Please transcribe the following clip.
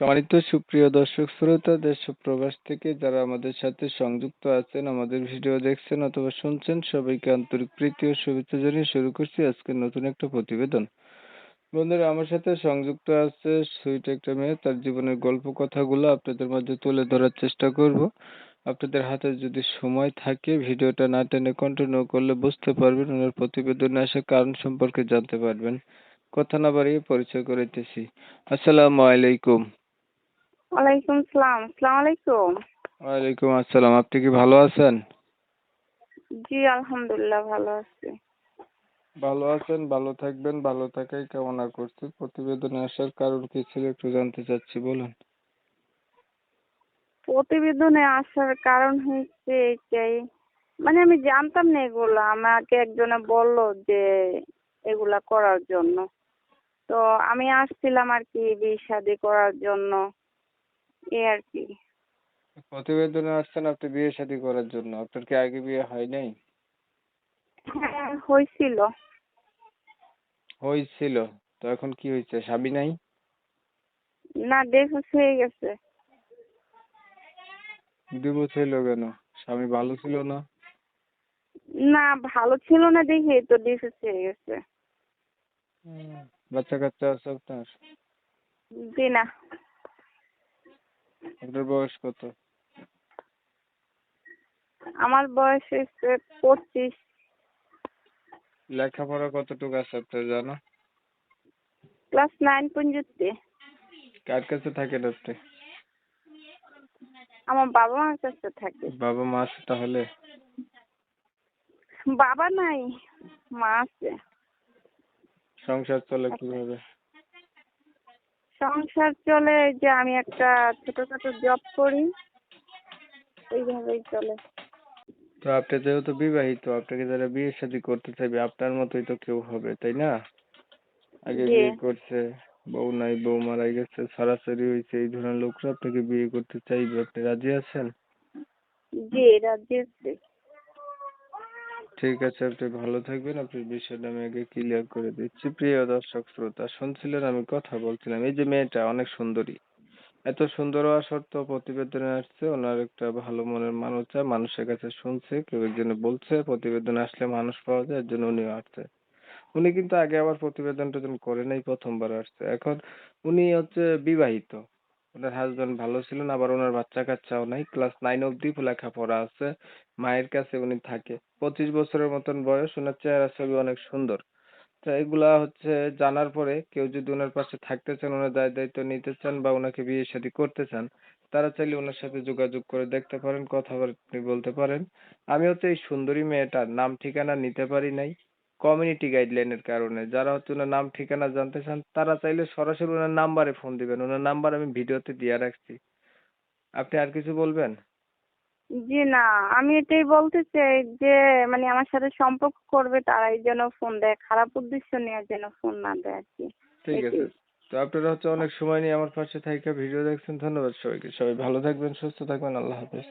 সম্মানিত সুপ্রিয় দর্শক শ্রোতা, দেশ প্রবাস থেকে যারা আমাদের সাথে সংযুক্ত আছেন, আমাদের ভিডিও দেখছেন অথবা শুনছেন, সবাইকে আন্তরিক প্রীতি ও শুভেচ্ছা জানিয়ে শুরু করছি আজকের নতুন একটা প্রতিবেদন। বন্ধুরা, আমার সাথে সংযুক্ত আছে সুইট একটা মেয়ে, তার জীবনের গল্প কথাগুলো আপনাদের মধ্যে তুলে ধরার চেষ্টা করব। আপনাদের হাতে যদি সময় থাকে, ভিডিওটা না টেনে কন্টিনিউ করলে বুঝতে পারবেন, ওনার প্রতিবেদনে আসার কারণ সম্পর্কে জানতে পারবেন। কথা না বাড়িয়ে পরিচয় করাইতেছি আসসালামু আলাইকুম। ওয়ালাইকুম সালাম আসসালামু আলাইকুম। ওয়ালাইকুম আসসালাম আপনি কি ভালো আছেন? জি আলহামদুলিল্লাহ ভালো আছি। ভালো আছেন ভালো থাকবেন ভালো থাকাই কামনা করছি। প্রতিবেদনে আসার কারণ কি ছিল একটু জানতে চাচ্ছি বলুন। প্রতিবেদনে আসার কারণ হচ্ছে এইটাই মানে আমি জানতাম না এগুলো আমাকে একজনে বলল যে এগুলা করার জন্য। তো আমি আসছিলাম আর কি বিয়ে শাদি করার জন্য। এই আর কি। প্রতিবেদনে আসছেন আপনি বিয়ে শাদী করার জন্য। আপনার কি আগে বিয়ে হয় নাই? হ্যাঁ হয়েছিল। হয়েছিল। তো এখন কি হয়েছে? স্বামী নাই? না ডিভোর্স হয়ে গেছে। ডিভোর্স হইল কেন? স্বামী ভালো ছিল না? না ভালো ছিল না দেখি তো ডিভোর্স হয়ে গেছে। বাচ্চা কাচ্চা আছে আপনার? জি না। আপনার বয়স কত? আমার বয়স হচ্ছে পঁচিশ। লেখাপড়া কতটুকু আছে আপনার জানো? ক্লাস নাইন পর্যন্ত। কার কাছে থাকেন আপনি? আমার বাবা মার কাছে থাকে। বাবা মা আছে তাহলে? বাবা নাই মা আছে। সংসার চলে কীভাবে? সংসার চলে এই যে আমি একটা ছোটখাটো জব করি এইভাবেই চলে। তো আপনি যেহেতু বিবাহিত আপনাকে যারা বিয়ে শাদী করতে চাইবে আপনার মতোই তো কেউ হবে তাই না? আগে জি। বিয়ে করছে বউ নাই বউ মারা গেছে ছড়াছড়ি হয়েছে এই ধরনের লোকরা আপনাকে বিয়ে করতে চাইবে আপনি রাজি আছেন? জি রাজি আছে। ঠিক আছে, আপনি ভালো থাকবেন। আপনার বিষয়টা আমি আগে ক্লিয়ার করে দিচ্ছি। প্রিয় দর্শক, শ্রোতা, শুনছিলেন আমি কথা বলছিলাম। এই যে মেয়েটা অনেক সুন্দরী। এত সুন্দর হওয়া সত্ত্বেও প্রতিবেদনে আসছে। ওনার একটা ভালো মনের মানুষ চায়, মানুষের কাছে শুনছে, কেউ একজনে বলছে, প্রতিবেদনে আসলে মানুষ পাওয়া যায়, এর জন্য উনিও আসছে। উনি কিন্তু আগে আবার প্রতিবেদন টেদন করে নাই, প্রথমবার আসছে। এখন উনি হচ্ছে বিবাহিত। ওনার হাজবেন্ড ভালো ছিল না আবার ওনার বাচ্চা কাচ্চাও নাই। ক্লাস নাইন অব্দি লেখাপড়া আছে। মায়ের কাছে উনি থাকে। পঁচিশ বছরের মতন বয়স ওনার চেহারা ছবি অনেক সুন্দর। তো এগুলা হচ্ছে জানার পরে কেউ যদি ওনার পাশে থাকতে চান ওনার দায় দায়িত্ব নিতে চান বা ওনাকে বিয়ে শাদী করতে চান, তারা চাইলে ওনার সাথে যোগাযোগ করে দেখতে পারেন, কথাবার্তা বলতে পারেন। আমি হচ্ছে এই সুন্দরী মেয়েটার নাম ঠিকানা নিতে পারি নাই। কমিউনিটি গাইডলাইনের কারণে। যারা হচ্ছে ওনার নাম ঠিকানা জানতে চান তারা চাইলে সরাসরি ওনার নাম্বারে ফোন দিবেন। ওনার নাম্বার আমি ভিডিওতে দিয়ে রাখছি। আপনি আর কিছু বলবেন? জি না। আমি এটাই বলতে চাই যে মানে আমার সাথে সম্পর্ক করবে তারাই যেন ফোন দেয়। খারাপ উদ্দেশ্য নিয়ে যেন ফোন না দেয় আর কি। ঠিক আছে। তো আপনারা হচ্ছে অনেক সময় নিয়ে আমার পাশে থাইকা ভিডিও দেখছেন। ধন্যবাদ সবাইকে। সবাই ভালো থাকবেন সুস্থ থাকবেন। আল্লাহ হাফেজ।